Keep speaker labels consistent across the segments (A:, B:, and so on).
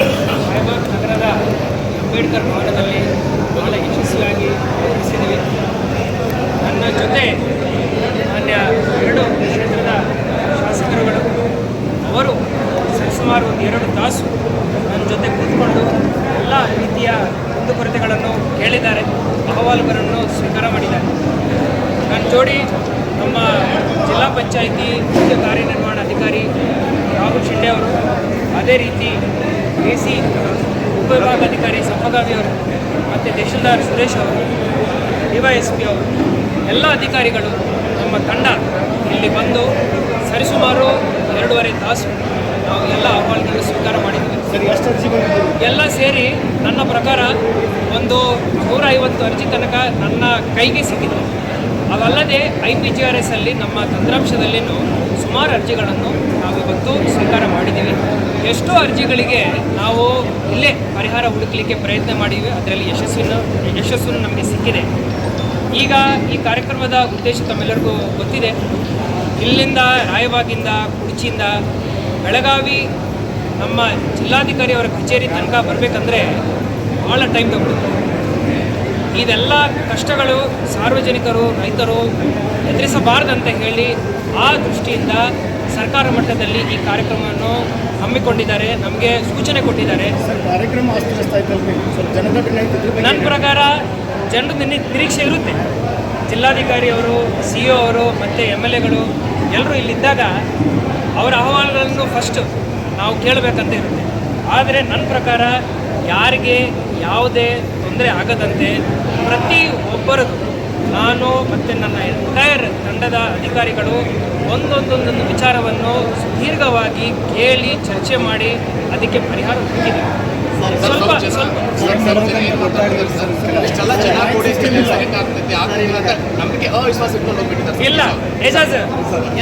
A: ರಾಯಬಾಗ್ ನಗರದ ಅಂಬೇಡ್ಕರ್ ಭವನದಲ್ಲಿ ಬಹಳ ಯಶಸ್ವಿಯಾಗಿ ನಿರ್ವಹಿಸಿದ್ದೀವಿ ನನ್ನ ಜೊತೆ ಮಾನ್ಯ ಎರಡು ಕ್ಷೇತ್ರದ ಶಾಸಕರುಗಳು, ಅವರು ಸರಿಸುಮಾರು ಒಂದು ಎರಡು ತಾಸು ನನ್ನ ಜೊತೆ ಕೂತ್ಕೊಂಡು ಎಲ್ಲ ರೀತಿಯ ಕುಂದುಕೊರತೆಗಳನ್ನು ಕೇಳಿದ್ದಾರೆ, ಅಹವಾಲುಗಳನ್ನು ಸ್ವೀಕಾರ ಮಾಡಿದ್ದಾರೆ. ನನ್ನ ಜೋಡಿ ನಮ್ಮ ಜಿಲ್ಲಾ ಪಂಚಾಯಿತಿ ಮುಖ್ಯ ಕಾರ್ಯನಿರ್ವಹಣಾಧಿಕಾರಿ ರಾಹುಲ್ ಶಿಂಡೆ ಅವರು ಅದೇ ರೀತಿ ಎ ಸಿ ಉಪವಿಭಾಗಾಧಿಕಾರಿ ಸಂಪಗಾವಿ ಅವರು ಮತ್ತು ತಹಶೀಲ್ದಾರ್ ಸುರೇಶ್ ಅವರು ಡಿವೈಎಸ್ಪಿ ಅವರು ಎಲ್ಲ ಅಧಿಕಾರಿಗಳು ನಮ್ಮ ತಂಡ ಇಲ್ಲಿ ಬಂದು ಸರಿಸುಮಾರು ಎರಡೂವರೆ ತಾಸು ನಾವು ಎಲ್ಲ ಅಹವಾಲುಗಳು ಸ್ವೀಕಾರ ಮಾಡಿದ್ವಿ.
B: ಸರಿ ಎಷ್ಟು ಅರ್ಜಿ
A: ಎಲ್ಲ ಸೇರಿ ನನ್ನ ಪ್ರಕಾರ ಒಂದು ನೂರ ಐವತ್ತು ಅರ್ಜಿ ತನಕ ನನ್ನ ಕೈಗೆ ಸಿಕ್ಕಿದೆ ಅದಲ್ಲದೆ I P G R S ಅಲ್ಲಿ ನಮ್ಮ ತಂತ್ರಾಂಶದಲ್ಲಿನೂ ಸುಮಾರು ಅರ್ಜಿಗಳನ್ನು ನಾವು ಇವತ್ತು ಸ್ವೀಕಾರ ಮಾಡಿದ್ದೀವಿ. ಎಷ್ಟೋ ಅರ್ಜಿಗಳಿಗೆ ನಾವು ಇಲ್ಲೇ ಪರಿಹಾರ ಹುಡುಕಲಿಕ್ಕೆ ಪ್ರಯತ್ನ ಮಾಡಿದ್ವಿ. ಅದರಲ್ಲಿ ಯಶಸ್ವಿನ ಯಶಸ್ಸು ನಮಗೆ ಸಿಕ್ಕಿದೆ. ಈಗ ಈ ಕಾರ್ಯಕ್ರಮದ ಉದ್ದೇಶ ತಮ್ಮೆಲ್ಲರಿಗೂ ಗೊತ್ತಿದೆ. ಇಲ್ಲಿಂದ, ರಾಯಬಾಗಿಂದ ಕುಡ್ಚಿಯಿಂದ ಬೆಳಗಾವಿ ನಮ್ಮ ಜಿಲ್ಲಾಧಿಕಾರಿಯವರ ಕಚೇರಿ ತನಕ ಬರಬೇಕಂದ್ರೆ ಭಾಳ ಟೈಮ್ ತಗೊಳ್ತದೆ ಇದೆಲ್ಲ ಕಷ್ಟಗಳು ಸಾರ್ವಜನಿಕರು, ರೈತರು ಎದುರಿಸಬಾರ್ದಂತ ಹೇಳಿ ಆ ದೃಷ್ಟಿಯಿಂದ ಸರ್ಕಾರ ಮಟ್ಟದಲ್ಲಿ ಈ ಕಾರ್ಯಕ್ರಮವನ್ನು ಹಮ್ಮಿಕೊಂಡಿದ್ದಾರೆ ನಮಗೆ ಸೂಚನೆ ಕೊಟ್ಟಿದ್ದಾರೆ.
B: ಕಾರ್ಯಕ್ರಮ
A: ನನ್ನ ಪ್ರಕಾರ ಜನರು ನಿರೀಕ್ಷೆ ಇರುತ್ತೆ. ಜಿಲ್ಲಾಧಿಕಾರಿಯವರು ಸಿ ಒ ಅವರು ಮತ್ತು ಎಂ ಎಲ್ ಎಗಳು ಎಲ್ಲರೂ ಇಲ್ಲಿದ್ದಾಗ ಅವರ ಅಹವಾಲುಗಳನ್ನು ಫಸ್ಟ್ ನಾವು ಕೇಳಬೇಕಂತ ಇರುತ್ತೆ. ಆದರೆ ನನ್ನ ಪ್ರಕಾರ ಯಾರಿಗೆ ಯಾವುದೇ ತೊಂದರೆ ಆಗದಂತೆ ಪ್ರತಿ ಒಬ್ಬರದು ನಾನು ಮತ್ತು ನನ್ನ ಎಂಟೈರ್ ತಂಡದ ಅಧಿಕಾರಿಗಳು ಒಂದೊಂದೊಂದೊಂದು ವಿಚಾರವನ್ನು ಸುದೀರ್ಘವಾಗಿ ಕೇಳಿ ಚರ್ಚೆ ಮಾಡಿ ಅದಕ್ಕೆ ಪರಿಹಾರ ಹುಡುಕಿದೆ ಸ್ವಲ್ಪ ಸ್ವಲ್ಪ ಇಲ್ಲ ಏಜಾಜ್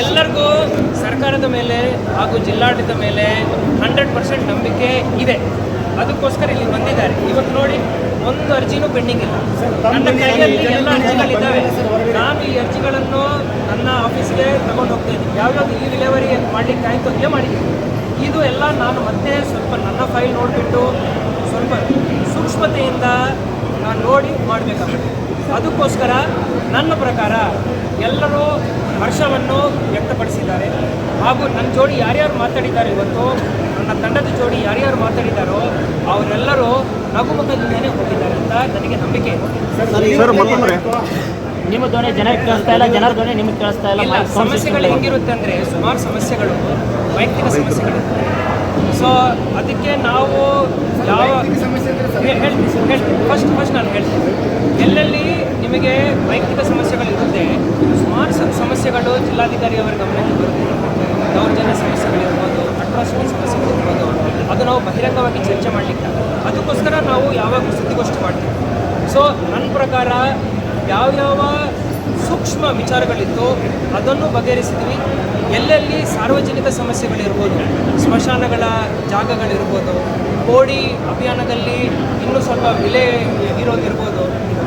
A: ಎಲ್ಲರಿಗೂ ಸರ್ಕಾರದ ಮೇಲೆ ಹಾಗೂ ಜಿಲ್ಲಾಡಳಿತದ ಮೇಲೆ ಹಂಡ್ರೆಡ್ ಪರ್ಸೆಂಟ್ ನಂಬಿಕೆ ಇದೆ ಅದಕ್ಕೋಸ್ಕರ ಇಲ್ಲಿ ಬಂದಿದ್ದಾರೆ ಇವತ್ತು ನೋಡಿ ಒಂದು ಅರ್ಜಿನೂ ಪೆಂಡಿಂಗ್ ಇಲ್ಲ ನನ್ನ ಕೈಯಲ್ಲಿ ಎಲ್ಲ ಅರ್ಜಿಗಳಿದ್ದಾವೆ ನಾನು ಈ ಅರ್ಜಿಗಳನ್ನು ನನ್ನ ಆಫೀಸ್ಗೆ ತಗೊಂಡು ಹೋಗ್ತಾ ಇದ್ದೀನಿ. ಯಾವ್ಯಾವ್ದು ಇಲ್ಲಿ ಡಿಲೆವರಿ ಮಾಡಲಿಕ್ಕೆ ಆಯಿತು ಅಲ್ಲೇ ಮಾಡಿದ್ದೀನಿ. ಇದು ಎಲ್ಲ ನಾನು ಮತ್ತೆ ಸ್ವಲ್ಪ ನನ್ನ ಫೈಲ್ ನೋಡಿಬಿಟ್ಟು ಸ್ವಲ್ಪ ಸೂಕ್ಷ್ಮತೆಯಿಂದ ನಾನು ನೋಡಿ ಮಾಡಬೇಕಾಗುತ್ತೆ. ಅದಕ್ಕೋಸ್ಕರ ನನ್ನ ಪ್ರಕಾರ ಎಲ್ಲರೂ ಹರ್ಷವನ್ನು ವ್ಯಕ್ತಪಡಿಸಿದ್ದಾರೆ. ಹಾಗೂ ನನ್ನ ಜೋಡಿ ಯಾರ್ಯಾರು ಮಾತಾಡಿದ್ದಾರೆ ಇವತ್ತು ನನ್ನ ತಂಡದ ಜೋಡಿ ಯಾರ್ಯಾರು ಮಾತಾಡಿದ್ದಾರೋ, ಅವರೆಲ್ಲರೂ ನಗುಮುಖದಿಂದಲೇ ಹೋಗಿದ್ದಾರೆ ಅಂತ ನನಗೆ ನಂಬಿಕೆ ಇದೆ.
C: ನಿಮ್ಮ ಧ್ವನಿ ಜನಕ್ಕೆ ಕೇಳಿಸ್ತಾ ಇಲ್ಲ ಜನರ ಧ್ವನಿ ನಿಮಗೆ ಕೇಳಿಸ್ತಾ ಇಲ್ಲ
A: ಸಮಸ್ಯೆಗಳು ಹೆಂಗಿರುತ್ತೆ ಅಂದರೆ ಸುಮಾರು ಸಮಸ್ಯೆಗಳು ವೈಯಕ್ತಿಕ ಸಮಸ್ಯೆಗಳು. ಸೊ ಅದಕ್ಕೆ ನಾವು ಯಾವ ಹೇಳ್ತೀನಿ ಸರ್ ಹೇಳ್ತೀನಿ. ಫಸ್ಟ್ ಫಸ್ಟ್ ನಾನು ಹೇಳ್ತೀನಿ. ಎಲ್ಲೆಲ್ಲಿ ನಿಮಗೆ ವೈಯಕ್ತಿಕ ಸಮಸ್ಯೆಗಳು ಇರುತ್ತೆ ಸುಮಾರು ಸ- ಸಮಸ್ಯೆಗಳು ಜಿಲ್ಲಾಧಿಕಾರಿ ಅವರ ಗಮನಕ್ಕೆ ಬರುತ್ತೆ. ದೌರ್ಜನ್ಯ ಸಮಸ್ಯೆಗಳಿರ್ಬೋದು ಅಟ್ರಾಸಿಟಿ ಸಮಸ್ಯೆಗಳಿರ್ಬೋದು ಅದು ನಾವು ಬಹಿರಂಗವಾಗಿ ಚರ್ಚೆ ಮಾಡಲಿಕ್ಕೆ. ಅದಕ್ಕೋಸ್ಕರ ನಾವು ಯಾವಾಗಲೂ ಸುದ್ದಿಗೋಷ್ಠಿ ಮಾಡ್ತೀವಿ. ಸೊ ನನ್ನ ಪ್ರಕಾರ ಯಾವ್ಯಾವ ಸೂಕ್ಷ್ಮ ವಿಚಾರಗಳಿತ್ತು ಅದನ್ನು ಬಗೆಹರಿಸಿದ್ವಿ. ಎಲ್ಲೆಲ್ಲಿ ಸಾರ್ವಜನಿಕ ಸಮಸ್ಯೆಗಳಿರ್ಬೋದು, ಸ್ಮಶಾನಗಳ ಜಾಗಗಳಿರ್ಬೋದು, ಕೋಡಿ ಅಭಿಯಾನದಲ್ಲಿ ಇನ್ನೂ ಸ್ವಲ್ಪ ಬೆಲೆ ಇರೋದಿರ್ಬೋದು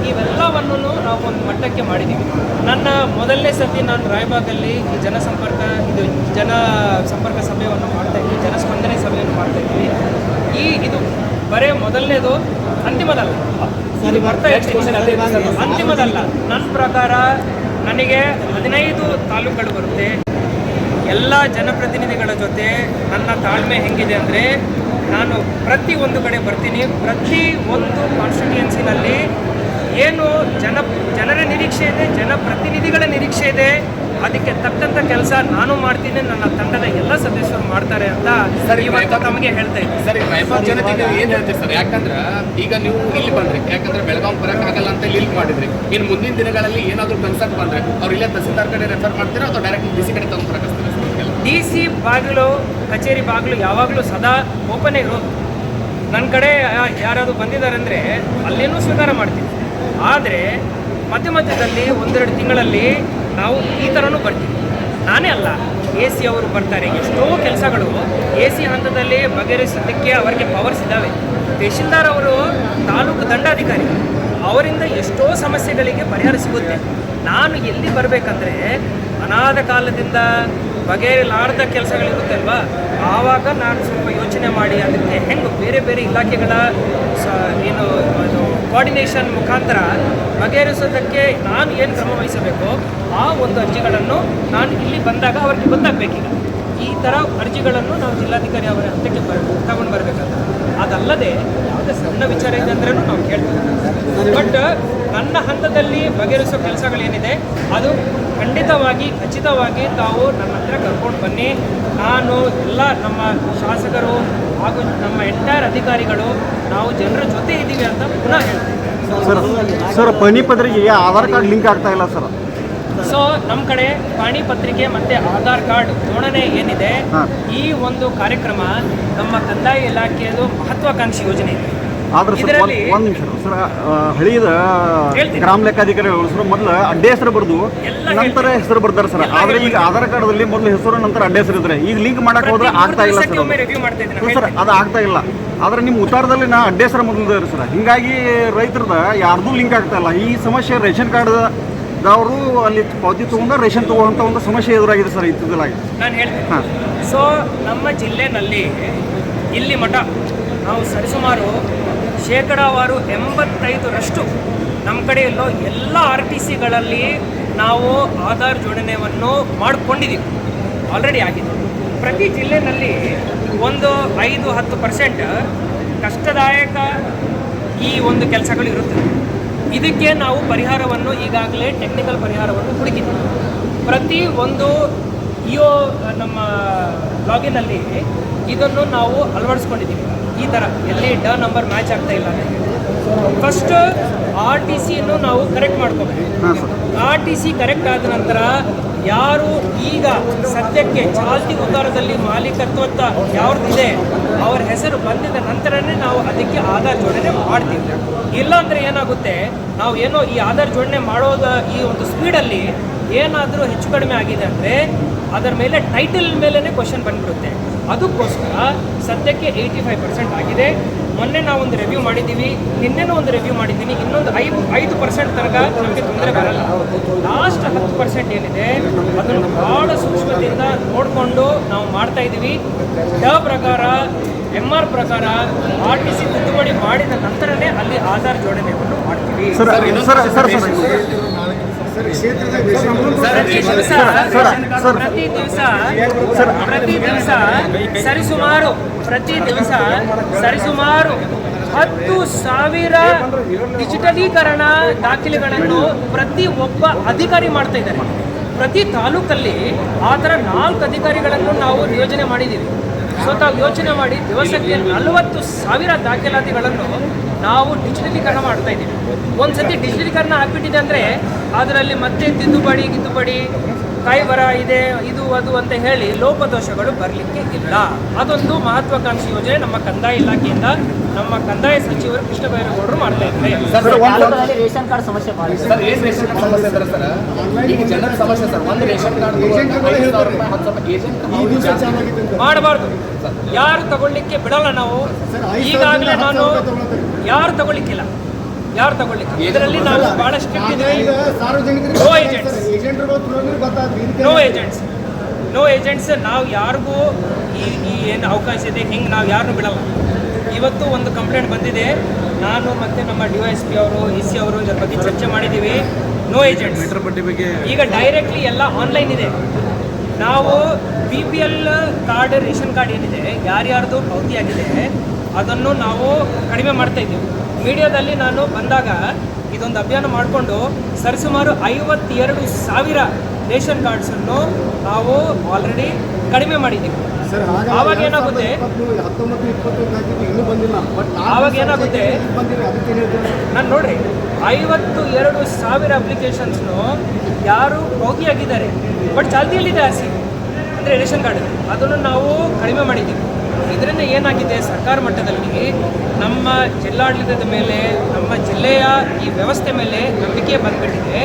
A: ಇವೆಲ್ಲವನ್ನು ನಾವು ಒಂದು ಮಟ್ಟಕ್ಕೆ ಮಾಡಿದ್ದೀವಿ. ನನ್ನ ಮೊದಲನೇ ಸತಿ ನಾನು ರಾಯಬಾಗಲ್ಲಿ ಈ ಜನಸಂಪರ್ಕ, ಇದು ಜನ ಸಂಪರ್ಕ ಸಭೆಯನ್ನು ಮಾಡ್ತಾ ಇದ್ದೀವಿ ಜನಸ್ಪಂದನೆ ಸಭೆಯನ್ನು ಮಾಡ್ತಾ ಇದ್ದೀವಿ ಈ ಇದು ಬರೇ ಮೊದಲನೇದು. ಅಂತಿಮದಲ್ಲ. ಅಂತಿಮದಲ್ಲ. ನನ್ನ ಪ್ರಕಾರ ನನಗೆ ಹದಿನೈದು ತಾಲೂಕುಗಳು ಬರುತ್ತೆ. ಎಲ್ಲ ಜನಪ್ರತಿನಿಧಿಗಳ ಜೊತೆ ನನ್ನ ತಾಳ್ಮೆ ಹೆಂಗಿದೆ ಅಂದರೆ ನಾನು ಪ್ರತಿ ಒಂದು ಕಡೆ ಬರ್ತೀನಿ. ಪ್ರತಿ ಒಂದು ಕಾನ್ಸ್ಟಿಟ್ಯೂಯೆನ್ಸಿನಲ್ಲಿ ಏನು ಜನ ಜನರ ನಿರೀಕ್ಷೆ ಇದೆ ಜನಪ್ರತಿನಿಧಿಗಳ ನಿರೀಕ್ಷೆ ಇದೆ ಅದಕ್ಕೆ ತಕ್ಕಂಥ ಕೆಲಸ ನಾನು ಮಾಡ್ತೀನಿ ನನ್ನ ತಂಡದ ಎಲ್ಲ ಸದಸ್ಯರು ಮಾಡ್ತಾರೆ ಅಂತ
D: ಸರಿ,
A: ಇವತ್ತು ತಮಗೆ ಹೇಳ್ತಾ ಇದ್ದೀನಿ.
D: ಸರಿ ಮೈಸೂರು ಜನತೆಗೆ ಏನು ಹೇಳ್ತೀರಿ ಸರ್? ಯಾಕಂದ್ರೆ ಈಗ ನೀವು ಇಲ್ಲಿ ಬಂದ್ರಿ ಯಾಕಂದ್ರೆ ಬೆಳಗಾವಿ ಬರೋಕ್ಕಾಗಲ್ಲ ಆಗಲ್ಲ ಅಂತ ಇಲ್ಲಿ ಮಾಡಿದ್ರಿ. ಇನ್ನು ಮುಂದಿನ ದಿನಗಳಲ್ಲಿ ಏನಾದರೂ ಕನ್ಸರ್ಟ್ ಬಂದ್ರೆ ಅವ್ರು ಇಲ್ಲೇ ತಹಸೀಲ್ದಾರ್ ಕಡೆ ರೆಫರ್ ಮಾಡ್ತೀರಾ ಅಥವಾ ಡೈರೆಕ್ಟ್ ಡಿ ಸಿ ಕಡೆ ತಗೊಂಡ್ ಬರಕಸ್ತೀರಾ ಸರ್ ನಿಮ್ಗೆಲ್ಲ?
A: ಡಿ ಸಿ ಬಾಗಿಲು ಕಚೇರಿ ಬಾಗಿಲು ಯಾವಾಗಲೂ ಸದಾ ಓಪನ್ ಇರೋದು. ನನ್ನ ಕಡೆ ಯಾರಾದರೂ ಬಂದಿದ್ದಾರೆ ಅಂದರೆ ಅಲ್ಲೇನೂ ಸ್ವೀಕಾರ ಮಾಡ್ತೀವಿ. ಆದರೆ ಮಧ್ಯ ಮಧ್ಯದಲ್ಲಿ ಒಂದೆರಡು ತಿಂಗಳಲ್ಲಿ ನಾವು ಈ ಥರನೂ ಬರ್ತೀವಿ. ನಾನೇ ಅಲ್ಲ ಎ ಸಿ ಅವರು ಬರ್ತಾರೆ. ಎಷ್ಟೋ ಕೆಲಸಗಳು ಎ ಸಿ ಹಂತದಲ್ಲಿ ಬಗೆಹರಿಸೋದಕ್ಕೆ ಅವರಿಗೆ ಪವರ್ಸ್ ಇದ್ದಾವೆ. ತಹಶೀಲ್ದಾರ್ ಅವರು ತಾಲೂಕು ದಂಡಾಧಿಕಾರಿ. ಅವರಿಂದ ಎಷ್ಟೋ ಸಮಸ್ಯೆಗಳಿಗೆ ಪರಿಹಾರ ಸಿಗುತ್ತೆ. ನಾನು ಎಲ್ಲಿ ಬರಬೇಕಂದ್ರೆ, ಅನಾಥ ಕಾಲದಿಂದ ಬಗೆಹರಿಲಾರ್ದ ಕೆಲಸಗಳಿರುತ್ತಲ್ವಾ ಆವಾಗ ನಾನು ಸ್ವಲ್ಪ ಯೋಚನೆ ಮಾಡಿ, ಅದಕ್ಕೆ ಹೆಂಗೆ ಬೇರೆ ಬೇರೆ ಇಲಾಖೆಗಳ ಏನು ಕೋಆರ್ಡಿನೇಷನ್ ಮುಖಾಂತರ ಬಗೆಹರಿಸೋದಕ್ಕೆ ನಾನು ಏನು ಕ್ರಮ ವಹಿಸಬೇಕು? ಆ ಒಂದು ಅರ್ಜಿಗಳನ್ನು ನಾನು ಇಲ್ಲಿ ಬಂದಾಗ ಅವರಿಗೆ ಗೊತ್ತಾಗಬೇಕೀಗ. ಈ ಥರ ಅರ್ಜಿಗಳನ್ನು ನಾವು ಜಿಲ್ಲಾಧಿಕಾರಿ ಅವರ ಹತ್ತಕ್ಕೆ ಬರ, ತಗೊಂಡು ಬರಬೇಕಂತ. ಅದಲ್ಲದೆ ಯಾವುದೇ ಸಣ್ಣ ವಿಚಾರ ಇದೆ ಅಂದ್ರೂ ನಾವು ಕೇಳ್ತೀವಿ. ಬಟ್ ನನ್ನ ಹಂತದಲ್ಲಿ ಬಗೆಹರಿಸೋ ಕೆಲಸಗಳೇನಿದೆ, ಅದು ಖಂಡಿತವಾಗಿ ಖಚಿತವಾಗಿ ತಾವು ನನ್ನ ಹತ್ರ ಕರ್ಕೊಂಡು ಬನ್ನಿ. ನಾನು ಎಲ್ಲ ನಮ್ಮ ಶಾಸಕರು ಹಾಗೂ ನಮ್ಮ ಎಂಟೈರ್ ಅಧಿಕಾರಿಗಳು ನಾವು ಜನರ ಜೊತೆ ಇದ್ದೀವಿ ಅಂತ ಪುನಃ ಹೇಳ್ತೀವಿ
B: ಸರ್ ಸರ್ ಪನಿ ಪತ್ರಿಕೆಗೆ ಆಧಾರ್ ಕಾರ್ಡ್ ಲಿಂಕ್ ಆಗ್ತಾ ಇಲ್ಲ ಸರ್?
A: ಸೊ ನಮ್ಮ ಕಡೆ ಪಾಣಿ ಪತ್ರಿಕೆ ಮತ್ತು ಆಧಾರ್ ಕಾರ್ಡ್ ಜೋಡಣೆ ಏನಿದೆ ಈ ಒಂದು ಕಾರ್ಯಕ್ರಮ ನಮ್ಮ ಕಂದಾಯ ಇಲಾಖೆಯದು ಮಹತ್ವಾಕಾಂಕ್ಷಿ ಯೋಜನೆ ಇದೆ.
B: ಆದ್ರೆ ಸರ್ ಒಂದು ನಿಮಿಷ. ಸರ್ ಹಳಿದ. ಗ್ರಾಮ ಲೆಕ್ಕಾಧಿಕಾರಿಗಳು ಸರ್ ಮೊದಲು ಅಡ್ಡೆ ಹೆಸರು ಬರ್ದು ನಂತರ ಹೆಸರು ಬರ್ತಾರೆ ಸರ್. ಆದ್ರೆ ಈಗ ಆಧಾರ್ ಕಾರ್ಡದಲ್ಲಿ ಮೊದಲು ಹೆಸರು ನಂತರ ಅಡ್ಡೆ ಹೆಸರು ಇದ್ರೆ. ಈಗ ಲಿಂಕ್ ಮಾಡಕ್ ಹೋದ್ರೆ ಆಗ್ತಾ ಇಲ್ಲ ಸರ್ ಸರ್ ಅದು ಆಗ್ತಾ ಇಲ್ಲ. ಆದ್ರೆ ನಿಮ್ಮ ಉತ್ತಾರದಲ್ಲಿ ನಾ ಅಡ್ಡೆ ಹೆಸರು ಮೊದಲು ಇದ್ದಾರೆ ಸರ್. ಹಿಂಗಾಗಿ ರೈತರದ ಯಾರ್ದೂ ಲಿಂಕ್ ಆಗ್ತಾ ಇಲ್ಲ. ಈ ಸಮಸ್ಯೆ ರೇಷನ್ ಕಾರ್ಡ್ ಅವರು ಅಲ್ಲಿ ಪಾವತಿ ತಗೊಂಡ ರೇಷನ್ ತಗೋಂತ ಒಂದು ಸಮಸ್ಯೆ ಎದುರಾಗಿದೆ ಸರ್ ಇತ್ತಿದ್ದಲಾಗಿ
A: ನಾನು ಹೇಳ್ತೀನಿ.
B: ಹಾಂ.
A: ಸೊ ನಮ್ಮ ಜಿಲ್ಲೆನಲ್ಲಿ ಇಲ್ಲಿ ಮಠ ನಾವು ಸರಿಸುಮಾರು ಶೇಕಡಾವಾರು ಎಂಬತ್ತೈದರಷ್ಟು ನಮ್ಮ ಕಡೆಯಲ್ಲೋ ಎಲ್ಲ ಆರ್ ಟಿ ಸಿಗಳಲ್ಲಿ ನಾವು ಆಧಾರ್ ಜೋಡಣೆಯನ್ನು ಮಾಡಿಕೊಂಡಿದ್ದೀವಿ. ಆಲ್ರೆಡಿ ಆಗಿದೆ ಪ್ರತಿ ಜಿಲ್ಲೆನಲ್ಲಿ ಒಂದು ಐದು ಹತ್ತು ಪರ್ಸೆಂಟ್ ಕಷ್ಟದಾಯಕ ಈ ಒಂದು ಕೆಲಸಗಳು ಇರುತ್ತದೆ ಇದಕ್ಕೆ ನಾವು ಪರಿಹಾರವನ್ನು ಈಗಾಗಲೇ ಟೆಕ್ನಿಕಲ್ ಪರಿಹಾರವನ್ನು ಹುಡುಕಿದ್ದೀವಿ. ಪ್ರತಿ ಒಂದು ಇಯೋ ನಮ್ಮ ಲಾಗಿನಲ್ಲಿ ಇದನ್ನು ನಾವು ಅಳವಡಿಸ್ಕೊಂಡಿದ್ದೀವಿ. ಈ ಥರ ಎಲ್ಲಿ ಡ ನಂಬರ್ ಮ್ಯಾಚ್ ಆಗ್ತಾ ಇಲ್ಲ ಫಸ್ಟ್ ಆರ್ ಟಿ ಸಿಯನ್ನು ನಾವು ಕರೆಕ್ಟ್ ಮಾಡ್ಕೋಬೇಕು. ಆರ್ ಟಿ ಸಿ ಕರೆಕ್ಟ್ ಆದ ನಂತರ ಯಾರು ಈಗ ಸದ್ಯಕ್ಕೆ ಚಾಲ್ತಿ ಉದ್ದಾರದಲ್ಲಿ ಮಾಲೀಕತ್ವದ ಯಾವ್ದಿದೆ ಅವರ ಹೆಸರು ಬಂದಿದ ನಂತರನೇ ನಾವು ಅದಕ್ಕೆ ಆಧಾರ್ ಜೋಡಣೆ ಮಾಡ್ತೀವಿ. ಇಲ್ಲಾಂದರೆ ಏನಾಗುತ್ತೆ ನಾವು ಏನೋ ಈ ಆಧಾರ್ ಜೋಡಣೆ ಮಾಡೋದ ಈ ಒಂದು ಸ್ಪೀಡಲ್ಲಿ ಏನಾದರೂ ಹೆಚ್ಚು ಕಡಿಮೆ ಆಗಿದೆ ಅಂದರೆ ಅದರ ಮೇಲೆ ಟೈಟಲ್ ಮೇಲೇ ಕ್ವಶನ್ ಬಂದ್ಬಿಡುತ್ತೆ. ಅದಕ್ಕೋಸ್ಕರ ಸದ್ಯಕ್ಕೆ ಏಯ್ಟಿ ಫೈವ್ ಪರ್ಸೆಂಟ್ ಆಗಿದೆ ಮೊನ್ನೆ ನಾವು ಒಂದು ರಿವ್ಯೂ ಮಾಡಿದ್ದೀವಿ ನಿನ್ನೆನೂ ಒಂದು ರಿವ್ಯೂ ಮಾಡಿದ್ದೀನಿ ಇನ್ನೊಂದು ಐದು ಐದು ಪರ್ಸೆಂಟ್ ತನಕ ನಮಗೆ ತೊಂದರೆ ಬರಲ್ಲ ಲಾಸ್ಟ್ ಹತ್ತು ಪರ್ಸೆಂಟ್ ಏನಿದೆ ಅದನ್ನು ಭಾಳ ಸೂಕ್ಷ್ಮತೆಯಿಂದ ನೋಡಿಕೊಂಡು ನಾವು ಮಾಡ್ತಾ ಇದ್ದೀವಿ ಡ ಪ್ರಕಾರ ಎಂ ಆರ್ ಪ್ರಕಾರ ಆರ್ ಟಿ ಸಿ ತಿದ್ದುಪಡಿ ಮಾಡಿದ ನಂತರನೇ ಅಲ್ಲಿ ಆಧಾರ್ ಜೋಡಣೆಯನ್ನು ಮಾಡ್ತೀವಿ ಪ್ರತಿ ದಿವಸ. ಪ್ರತಿ ದಿವಸ ಪ್ರತಿ ದಿವಸ ಸರಿಸುಮಾರು ಪ್ರತಿ ದಿವಸ ಸರಿಸುಮಾರು ಹತ್ತು ಸಾವಿರ ಡಿಜಿಟಲೀಕರಣ ದಾಖಲೆಗಳನ್ನು ಪ್ರತಿ ಒಬ್ಬ ಅಧಿಕಾರಿ ಮಾಡ್ತಾ ಇದ್ದಾರೆ ಪ್ರತಿ ತಾಲೂಕಲ್ಲಿ ಆ ಥರ ನಾಲ್ಕು ಅಧಿಕಾರಿಗಳನ್ನು ನಾವು ನಿಯೋಜನೆ ಮಾಡಿದ್ದೀವಿ ಸೊ ತಾವು ಯೋಚನೆ ಮಾಡಿ ದಿವಸಕ್ಕೆ ನಲವತ್ತು ಸಾವಿರ ದಾಖಲಾತಿಗಳನ್ನು ನಾವು ಡಿಜಿಟಲೀಕರಣ ಮಾಡ್ತಾ ಇದ್ದೀವಿ. ಒಂದು ಸತಿ ಡಿಜಿಟಲೀಕರಣ ಆಗ್ಬಿಟ್ಟಿದೆ ಅಂದರೆ ಅದರಲ್ಲಿ ಮತ್ತೆ ತಿದ್ದುಪಡಿ ಗಿದ್ದುಪಡಿ ಕೈ ಬರ ಇದೆ ಇದು ಅದು ಅಂತ ಹೇಳಿ ಲೋಪದೋಷಗಳು ಬರಲಿಕ್ಕೆ ಇಲ್ಲ. ಅದೊಂದು ಮಹತ್ವಾಕಾಂಕ್ಷಿ ಯೋಜನೆ ನಮ್ಮ ಕಂದಾಯ ಇಲಾಖೆಯಿಂದ ನಮ್ಮ ಕಂದಾಯ ಸಚಿವರು ಕೃಷ್ಣ ಬೈರೇಗೌಡರು ಮಾಡ್ತಾ ಇದ್ದಾರೆ.
C: ರೇಷನ್ ಕಾರ್ಡ್ ಸಮಸ್ಯೆ ಭಾಳ
D: ಸರ್ ಏನ್ ರೇಷನ್ ಕಾರ್ಡ್ ಸಮಸ್ಯೆ ಸರ್ ಸರ್? ಈಗ ಜನರ ಸಮಸ್ಯೆ ಸರ್ ಒಂದು ರೇಷನ್ ಕಾರ್ಡ್ ಏಜೆಂಟ್
A: ಮಾಡಬಾರ್ದು. ಯಾರು ತಗೊಳ್ಳಿಕ್ಕೆ ಬಿಡಲ್ಲ ನಾವು. ಈಗಾಗಲೇ ನಾನು ಯಾರು ತಗೊಳ್ಳಿಕ್ಕಿಲ್ಲ. ಯಾರು ತಗೊಳ್ಳಿಕ್ಕೆ ಇದರಲ್ಲಿ ನಾವು ಬಹಳಷ್ಟು no agents. No agents no agents ನಾವು ಯಾರಿಗೂ ಈ ಈ ಏನು ಅವಕಾಶ ಇದೆ ಹಿಂಗೆ ನಾವು ಯಾರನ್ನೂ ಬಿಡಲ್ಲ. ಇವತ್ತು ಒಂದು ಕಂಪ್ಲೇಂಟ್ ಬಂದಿದೆ. ನಾನು ಮತ್ತು ನಮ್ಮ ಡಿ ಎಸ್ ಪಿ ಅವರು ಇ ಸಿ ಅವರು ಇದರ ಬಗ್ಗೆ ಚರ್ಚೆ ಮಾಡಿದ್ದೀವಿ. ನೋ ಏಜೆಂಟ್ಸ್ ಈಗ ಡೈರೆಕ್ಟ್ಲಿ ಎಲ್ಲ ಆನ್ಲೈನ್ ಇದೆ. ನಾವು B P L card ration card ಏನಿದೆ ಯಾರ್ಯಾರ್ದು ಪಾವತಿಯಾಗಿದೆ ಅದನ್ನು ನಾವು ಕಡಿಮೆ ಮಾಡ್ತಾ ಇದ್ದೀವಿ. ಮೀಡಿಯಾದಲ್ಲಿ ನಾನು ಬಂದಾಗ ಇದೊಂದು ಅಭಿಯಾನ ಮಾಡಿಕೊಂಡು ಸರಿಸುಮಾರು ಐವತ್ತೆರಡು ಸಾವಿರ ರೇಷನ್ ಕಾರ್ಡ್ಸನ್ನು ನಾವು ಆಲ್ರೆಡಿ ಕಡಿಮೆ ಮಾಡಿದ್ದೀವಿ. ಆವಾಗ ಏನಾಗುತ್ತೆ? ಆವಾಗ ಏನಾಗುತ್ತೆ? ನಾನು ನೋಡ್ರಿ ಐವತ್ತು ಎರಡು ಸಾವಿರ ಅಪ್ಲಿಕೇಶನ್ಸ್ನು ಯಾರು ಹೋಗಿಯಾಗಿದ್ದಾರೆ ಬಟ್ ಚಾಲ್ತಿಯಲ್ಲಿದೆ ಆಸೆ ಅಂದರೆ ರೇಷನ್ ಕಾರ್ಡ್. ಅದನ್ನು ನಾವು ಕಡಿಮೆ ಮಾಡಿದ್ದೀವಿ. ಇದರಿಂದ ಏನಾಗಿದೆ? ಸರ್ಕಾರ ಮಟ್ಟದಲ್ಲಿ ನಮ್ಮ ಜಿಲ್ಲಾಡಳಿತದ ಮೇಲೆ, ನಮ್ಮ ಜಿಲ್ಲೆಯ ಈ ವ್ಯವಸ್ಥೆ ಮೇಲೆ ನಂಬಿಕೆ ಬಂದ್ಬಿಟ್ಟಿದೆ.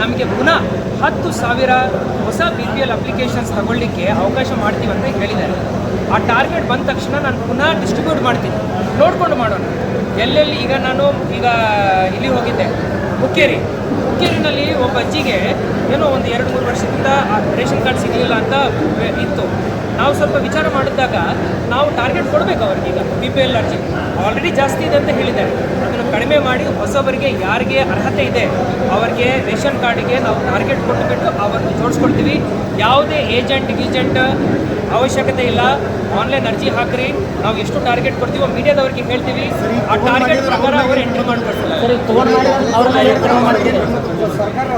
A: ನಮಗೆ ಪುನಃ ಹತ್ತು ಸಾವಿರ ಹೊಸ ಬಿ ಪಿ ಎಲ್ ಅಪ್ಲಿಕೇಶನ್ಸ್ ತಗೊಳ್ಳಿಕ್ಕೆ ಅವಕಾಶ ಮಾಡ್ತೀವಿ ಅಂತ ಹೇಳಿದ್ದಾರೆ. ಆ ಟಾರ್ಗೆಟ್ ಬಂದ ತಕ್ಷಣ ನಾನು ಪುನಃ ಡಿಸ್ಟ್ರಿಬ್ಯೂಟ್ ಮಾಡ್ತೀನಿ. ನೋಡಿಕೊಂಡು ಮಾಡೋಣ. ಎಲ್ಲೆಲ್ಲಿ ಈಗ ನಾನು ಈಗ ಇಲ್ಲಿ ಹೋಗಿದ್ದೆ, ಹುಕ್ಕೇರಿ. ಹುಕ್ಕೇರಿನಲ್ಲಿ ಒಬ್ಬ ಅಜ್ಜಿಗೆ ಏನೋ ಒಂದು ಎರಡು ಮೂರು ವರ್ಷದಿಂದ ರೇಷನ್ ಕಾರ್ಡ್ ಸಿಗಲಿಲ್ಲ ಅಂತ ಇತ್ತು. ನಾವು ಸ್ವಲ್ಪ ವಿಚಾರ ಮಾಡಿದಾಗ ನಾವು ಟಾರ್ಗೆಟ್ ಕೊಡಬೇಕು ಅವ್ರಿಗೆ ಈಗ ಬಿ ಪಿ ಎಲ್ ಅರ್ಜಿ. ಆಲ್ರೆಡಿ ಜಾಸ್ತಿ ಇದೆ ಅಂತ ಹೇಳಿದ್ದಾರೆ. ಅದನ್ನು ಕಡಿಮೆ ಮಾಡಿ ಹೊಸಬರಿಗೆ ಯಾರಿಗೆ ಅರ್ಹತೆ ಇದೆ ಅವರಿಗೆ ರೇಷನ್ ಕಾರ್ಡಿಗೆ ನಾವು ಟಾರ್ಗೆಟ್ ಕೊಟ್ಟುಬಿಟ್ಟು ಅವರನ್ನು ಜೋಡಿಸ್ಕೊಳ್ತೀವಿ ಯಾವುದೇ ಏಜೆಂಟ್ ಗೀಜೆಂಟ್ ಅವಶ್ಯಕತೆ ಇಲ್ಲ. ಆನ್ಲೈನ್ ಅರ್ಜಿ ಹಾಕ್ರಿ. ನಾವು ಎಷ್ಟು ಟಾರ್ಗೆಟ್ ಕೊಡ್ತೀವೋ ಮೀಡಿಯಾದವ್ರಿಗೆ ಹೇಳ್ತೀವಿ. ಆ ಟಾರ್ಗೆಟ್ ಪ್ರಕಾರ ಅವರು ಎಂಟ್ರಿ ಮಾಡ್ಕೊಳ್ತಾರೆ
E: ಸರ್ಕಾರ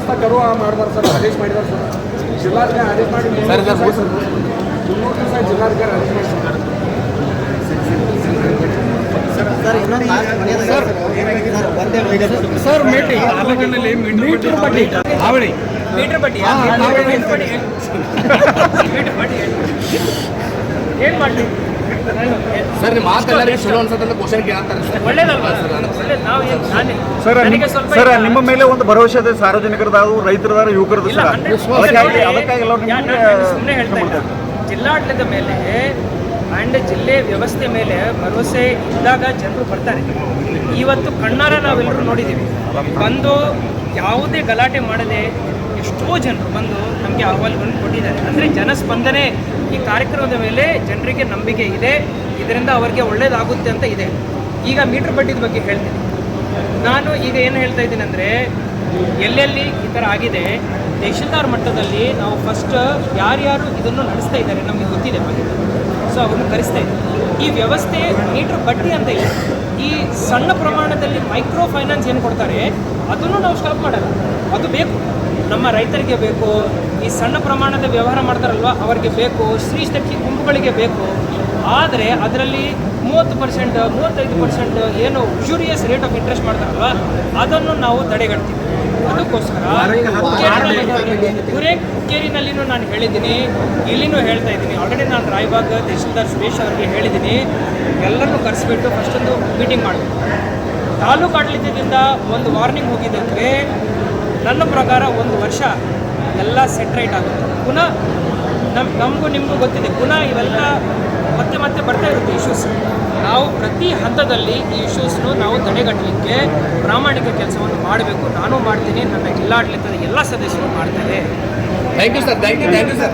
E: ಸರ್
B: ಮೀಟರ್ ಬಡ್ಡಿ ಆವಳಿ
A: ಮೀಟರ್ ಬಡ್ಡಿ ಏನು ಮಾಡಲಿ
D: ಸರ್ ನಿಮ್ಮ ಮಾತಾಡಿ ಚಲೋ ಅನ್ಸತ್ತಂತ ಕ್ವಶನ್ ಕೇಳ್ತಾರೆ ಸರ್.
A: ಒಳ್ಳೇದಲ್ವಾ? ಸರ್ ನಾವು ಏನು
B: ಸರ್
A: ನನಗೆ
B: ನಿಮ್-
A: ಸ್ವಲ್ಪ
B: ಸರ್ ನಿಮ್ಮ ಮೇಲೆ ಒಂದು ಭರವಸೆ ಇದೆ. ಸಾರ್ವಜನಿಕರದಾದ್ರು ರೈತರದಾರ ಯುವಕರದ್ದು
A: ಇಲ್ಲ
B: ಸರ್. ಅದಕ್ಕಾಗಿ ಅದಕ್ಕಾಗಿ ಎಲ್ಲರೂ
A: ಸುಮ್ಮನೆ ಹೇಳ್ತಾ ಜಿಲ್ಲಾಡಳಿತದ ಮೇಲೆ ಆ್ಯಂಡ್ ಜಿಲ್ಲೆ ವ್ಯವಸ್ಥೆ ಮೇಲೆ ಭರವಸೆ ಇದ್ದಾಗ ಜನರು ಬರ್ತಾರೆ. ಇವತ್ತು ಕಣ್ಣಾರ ನಾವೆಲ್ಲರೂ ನೋಡಿದ್ದೀವಿ. ಬಂದು ಯಾವುದೇ ಗಲಾಟೆ ಮಾಡದೆ ಎಷ್ಟೋ ಜನರು ಬಂದು ನಮಗೆ ಅಹವಾಲುಗಳನ್ನು ಕೊಟ್ಟಿದ್ದಾರೆ. ಅಂದರೆ ಜನಸ್ಪಂದನೆ ಈ ಕಾರ್ಯಕ್ರಮದ ಮೇಲೆ ಜನರಿಗೆ ನಂಬಿಕೆ ಇದೆ. ಇದರಿಂದ ಅವರಿಗೆ ಒಳ್ಳೇದಾಗುತ್ತೆ ಅಂತ ಇದೆ. ಈಗ ಮೀಟರ್ ಬಡ್ಡಿದ ಬಗ್ಗೆ ಹೇಳ್ತೀನಿ. ನಾನು ಈಗ ಏನು ಹೇಳ್ತಾ ಇದ್ದೀನಿ ಅಂದರೆ ಎಲ್ಲೆಲ್ಲಿ ಈ ಥರ ಆಗಿದೆ, ತಹಶೀಲ್ದಾರ್ ಮಟ್ಟದಲ್ಲಿ ನಾವು ಫಸ್ಟ್ ಯಾರ್ಯಾರು ಇದನ್ನು ನಡೆಸ್ತಾ ಇದ್ದಾರೆ ನಮಗೆ ಗೊತ್ತಿದೆ ಬಗ್ಗೆ ಸೊ ಅವ್ರನ್ನ ಕರೆಸ್ತಾ ಇದ್ದೀವಿ ಈ ವ್ಯವಸ್ಥೆ ಮೀಟ್ರ್ ಬಡ್ಡಿ ಅಂತ ಇಲ್ಲ. ಈ ಸಣ್ಣ ಪ್ರಮಾಣದಲ್ಲಿ ಮೈಕ್ರೋ ಫೈನಾನ್ಸ್ ಏನು ಕೊಡ್ತಾರೆ, ಅದನ್ನು ನಾವು ಸ್ಟಾಪ್ ಮಾಡಲ್ಲ. ಅದು ಬೇಕು. ನಮ್ಮ ರೈತರಿಗೆ ಬೇಕು ಈ ಸಣ್ಣ ಪ್ರಮಾಣದ ವ್ಯವಹಾರ ಮಾಡ್ತಾರಲ್ವ ಅವರಿಗೆ ಬೇಕು ಶಕ್ತಿ ಗುಂಪುಗಳಿಗೆ ಬೇಕು ಆದರೆ ಅದರಲ್ಲಿ ಮೂವತ್ತು ಪರ್ಸೆಂಟ್ ಮೂವತ್ತೈದು ಪರ್ಸೆಂಟ್ ಏನು ಯುಜೂರಿಯಸ್ ರೇಟ್ ಆಫ್ ಇಂಟ್ರೆಸ್ಟ್ ಮಾಡ್ತಾರಲ್ವ ಅದನ್ನು ನಾವು ತಡೆಗಟ್ತೀವಿ ಅದಕ್ಕೋಸ್ಕರ ಗುರೇ ಕೇರಿನಲ್ಲಿನೂ ನಾನು ಹೇಳಿದ್ದೀನಿ ಇಲ್ಲಿನೂ ಹೇಳ್ತಾ ಇದ್ದೀನಿ ಆಲ್ರೆಡಿ ನಾನು ರಾಯಬಾಗ್ ತಹಶೀಲ್ದಾರ್ ಸುರೇಶ್ ಅವರಿಗೆ ಹೇಳಿದ್ದೀನಿ ಎಲ್ಲರನ್ನೂ ಕರೆಸಿಬಿಟ್ಟು ಫಸ್ಟ್ ಒಂದು ಮೀಟಿಂಗ್ ಮಾಡಬೇಕು ತಾಲೂಕು ಆಡಳಿತದಿಂದ ಒಂದು ವಾರ್ನಿಂಗ್ ಹೋಗಿದ್ದಕ್ಕೆ ನನ್ನ ಪ್ರಕಾರ ಒಂದು ವರ್ಷ ಎಲ್ಲ ಸೆಟ್ ರೈಟ್ ಆಗುತ್ತೆ. ಪುನಃ ನಮ್ಮ ನಮಗೂ ನಿಮಗೂ ಗೊತ್ತಿದೆ ಪುನಃ ಇವೆಲ್ಲ ಮತ್ತೆ ಮತ್ತೆ ಬರ್ತಾ ಇರುತ್ತೆ ಇಶ್ಯೂಸ್ ನಾವು ಪ್ರತಿ ಹಂತದಲ್ಲಿ ಈ ಇಶ್ಯೂಸ್ನು ನಾವು ತಡೆಗಟ್ಟಲಿಕ್ಕೆ ಪ್ರಾಮಾಣಿಕ ಕೆಲಸವನ್ನು ಮಾಡಬೇಕು. ನಾನು ಮಾಡ್ತೀನಿ ನನ್ನ ಜಿಲ್ಲಾಡಳಿತದ ಎಲ್ಲ ಸದಸ್ಯರು ಮಾಡ್ತಾರೆ.
D: Thank you sir thank you thank you sir